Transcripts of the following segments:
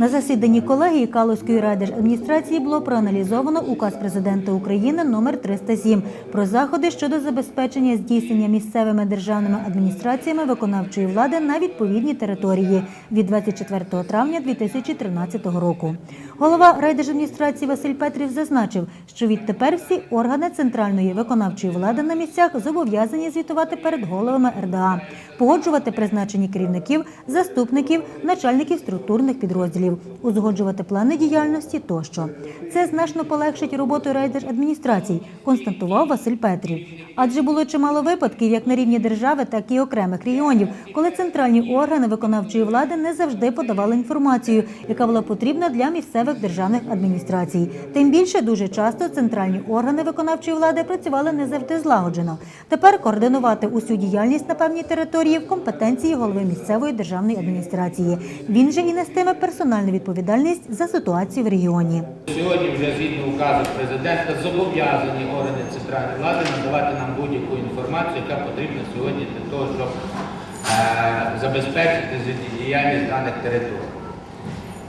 На засіданні колегії Калузької райдержадміністрації було проаналізовано указ президента України номер 307 про заходи щодо забезпечення здійснення місцевими державними адміністраціями виконавчої влади на відповідній території від 24 травня 2013 року. Голова райдержадміністрації Василь Петрів зазначив, що відтепер всі органи центральної виконавчої влади на місцях зобов'язані звітувати перед головами РДА, погоджувати призначення керівників, заступників, начальників структурних підрозділів, узгоджувати плани діяльності тощо. Це значно полегшить роботу райдержадміністрацій, констатував Василь Петрів. Адже було чимало випадків, як на рівні держави, так і окремих регіонів, коли центральні органи виконавчої влади не завжди подавали інформацію, яка була потрібна для місцевих державних адміністрацій. Тим більше дуже часто центральні органи виконавчої влади працювали не завжди злагоджено. Тепер координувати усю діяльність на певній території в компетенції голови місцевої державної адміністрації. Він же і нестиме персональну відповідальність за ситуацію в регіоні. Сьогодні вже згідно указу президента зобов'язані органи центральної влади надавати нам будь-яку інформацію, яка потрібна сьогодні для того, щоб е, забезпечити життєдіяльність даних територій.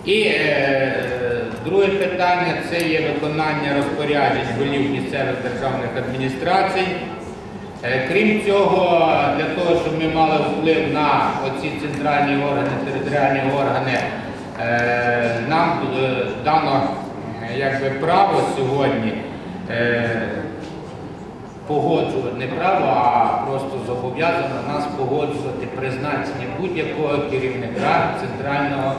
І е, друге питання це є виконання розпоряджень голів місцевих державних адміністрацій. Е, Крім цього, для того, щоб ми мали вплив на оці центральні органи, територіальні органи, нам е, дано е, якби, право сьогодні е, погоджувати не право, а просто зобов'язано нас погоджувати призначення будь-якого керівника центрального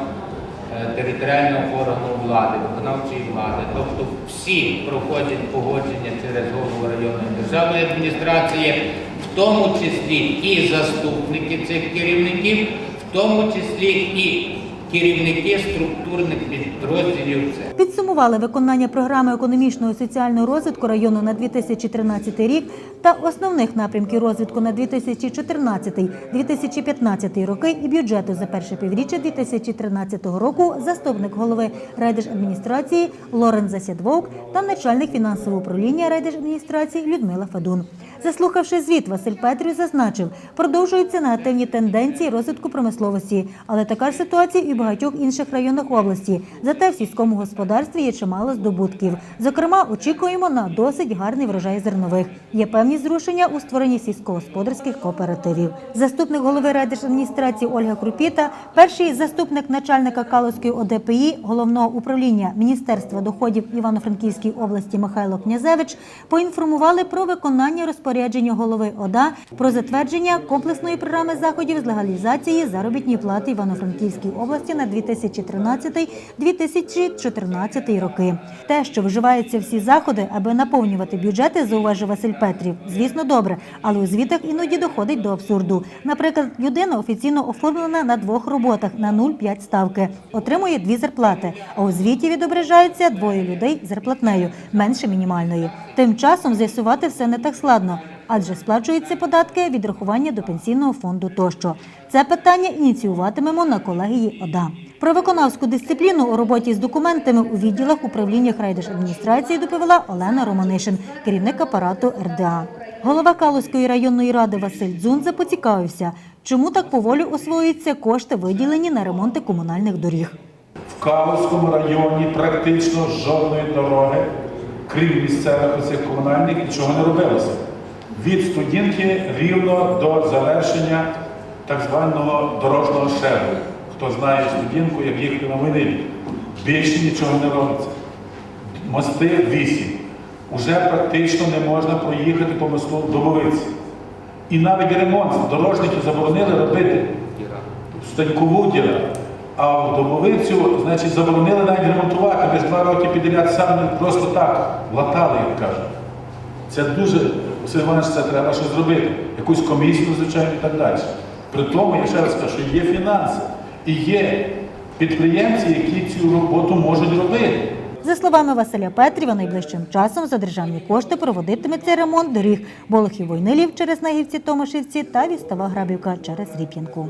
територіального органу влади, виконавчої влади. Тобто всі проходять погодження через голову районної державної адміністрації, в тому числі і заступники цих керівників, в тому числі і керівники структурних підрозділів. Підсумували виконання програми економічного і соціального розвитку району на 2013 рік та основних напрямків розвитку на 2014-2015 роки і бюджету за перше півріччя 2013 року заступник голови райдержадміністрації Лорен Засядвовк та начальник фінансового управління райдержадміністрації Людмила Федун. Заслухавши звіт, Василь Петрів зазначив, продовжуються негативні тенденції розвитку промисловості, але така ж ситуація і в багатьох інших районах області. Зате в сільському господарстві є чимало здобутків. Зокрема, очікуємо на досить гарний врожай зернових. Є певні зрушення у створенні сільськогосподарських кооперативів. Заступник голови райдержадміністрації Ольга Крупіта, перший заступник начальника Калузької ОДПІ головного управління Міністерства доходів Івано-Франківській області Михайло Князевич поінформували про виконання розпорядження голови ОДА про затвердження комплексної програми заходів з легалізації заробітної плати Івано-Франківській області на 2013-2014 роки. Те, що вживаються всі заходи, аби наповнювати бюджети, зауважив Василь Петрів. Звісно, добре, але у звітах іноді доходить до абсурду. Наприклад, людина офіційно оформлена на двох роботах на 0,5 ставки, отримує дві зарплати. А у звіті відображаються двоє людей зарплатнею менше мінімальної. Тим часом з'ясувати все не так складно. Адже сплачуються податки, відрахування до пенсійного фонду тощо. Це питання ініціюватимемо на колегії ОДА. Про виконавську дисципліну у роботі з документами у відділах управління райдержадміністрації доповіла Олена Романишин, керівник апарату РДА. Голова Калузької районної ради Василь Дзунза поцікавився, чому так поволі освоюються кошти, виділені на ремонти комунальних доріг. В Калузькому районі практично жодної дороги, крім місцевих оцих комунальних, нічого не робилося. Від студінки рівно до завершення так званого дорожнього шеру. Хто знає студінку, як їхати на Винилі. Більше нічого не робиться. Мости вісім. Уже практично не можна проїхати по мосту Добовиці. І навіть ремонт дорожники заборонили робити станькову діра. А в Добовицю, значить, заборонили навіть ремонтувати. Ми два роки підряд саме просто так латали, як кажуть. Це дуже, Іванович, це треба щось зробити. Якусь комісію, звичайно, і так далі. При тому, я ще раз кажу, є фінанси і є підприємці, які цю роботу можуть робити. За словами Василя Петріва, найближчим часом за державні кошти проводитиметься ремонт доріг Болохів Войнилів через Нагівці Томашівці та Вістова Грабівка через Ріп'янку.